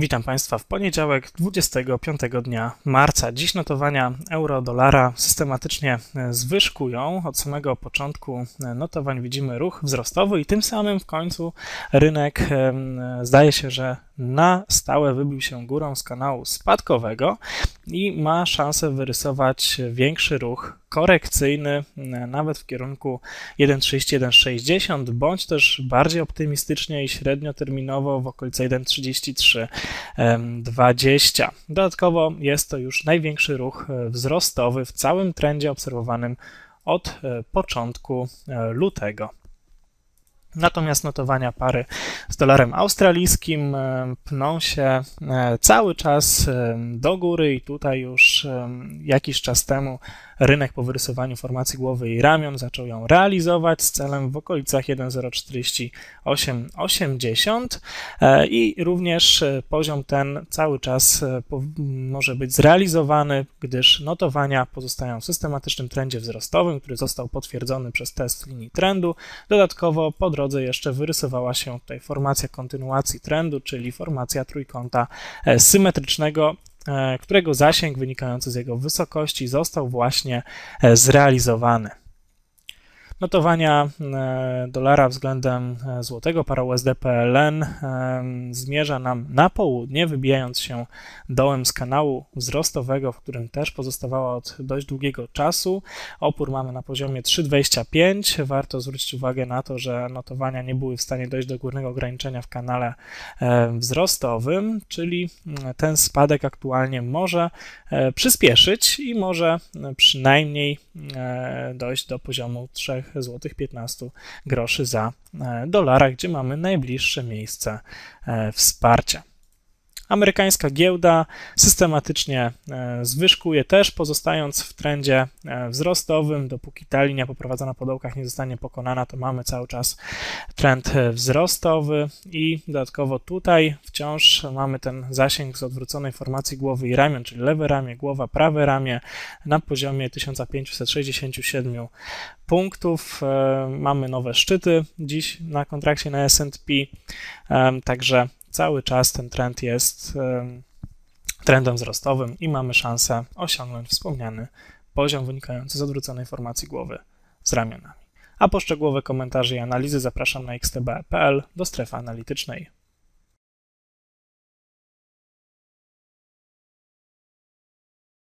Witam Państwa w poniedziałek 25 dnia marca. Dziś notowania euro-dolara systematycznie e, zwyżkują. Od samego początku e, notowań widzimy ruch wzrostowy i tym samym w końcu rynek e, zdaje się, że na stałe wybił się górą z kanału spadkowego i ma szansę wyrysować większy ruch korekcyjny, nawet w kierunku 1,3160, bądź też bardziej optymistycznie i średnioterminowo w okolicy 1,3320. Dodatkowo jest to już największy ruch e, wzrostowy w całym trendzie obserwowanym od e, początku e, lutego. Natomiast notowania pary z dolarem australijskim e, pną się e, cały czas e, do góry i tutaj już jakiś czas temu rynek po wyrysowaniu formacji głowy i ramion zaczął ją realizować z celem w okolicach 1,04880 i również poziom ten cały czas może być zrealizowany, gdyż notowania pozostają w systematycznym trendzie wzrostowym, który został potwierdzony przez test linii trendu. Dodatkowo po drodze jeszcze wyrysowała się tutaj formacja kontynuacji trendu, czyli formacja trójkąta e, symetrycznego, e, którego zasięg wynikający z jego wysokości został właśnie e, zrealizowany. Notowania e, dolara względem e, złotego, para USD PLN e, zmierza nam na południe, wybijając się dołem z kanału wzrostowego, w którym też pozostawała od dość długiego czasu. Opór mamy na poziomie 3,25. Warto zwrócić uwagę na to, że notowania nie były w stanie dojść do górnego ograniczenia w kanale wzrostowym, czyli ten spadek aktualnie może przyspieszyć i może przynajmniej dojść do poziomu 3 zł 15 groszy za e, dolara, gdzie mamy najbliższe miejsce wsparcia. Amerykańska giełda systematycznie e, zwyżkuje też, pozostając w trendzie e, wzrostowym. Dopóki ta linia poprowadzona po dołkach nie zostanie pokonana, to mamy cały czas trend e, wzrostowy i dodatkowo tutaj wciąż mamy ten zasięg z odwróconej formacji głowy i ramion, czyli lewe ramię, głowa, prawe ramię na poziomie 1567 punktów. Mamy nowe szczyty dziś na kontrakcie na S&P, także cały czas ten trend jest trendem wzrostowym i mamy szansę osiągnąć wspomniany poziom wynikający z odwróconej formacji głowy z ramionami. A po szczegółowe komentarze i analizy zapraszam na xtb.pl do strefy analitycznej.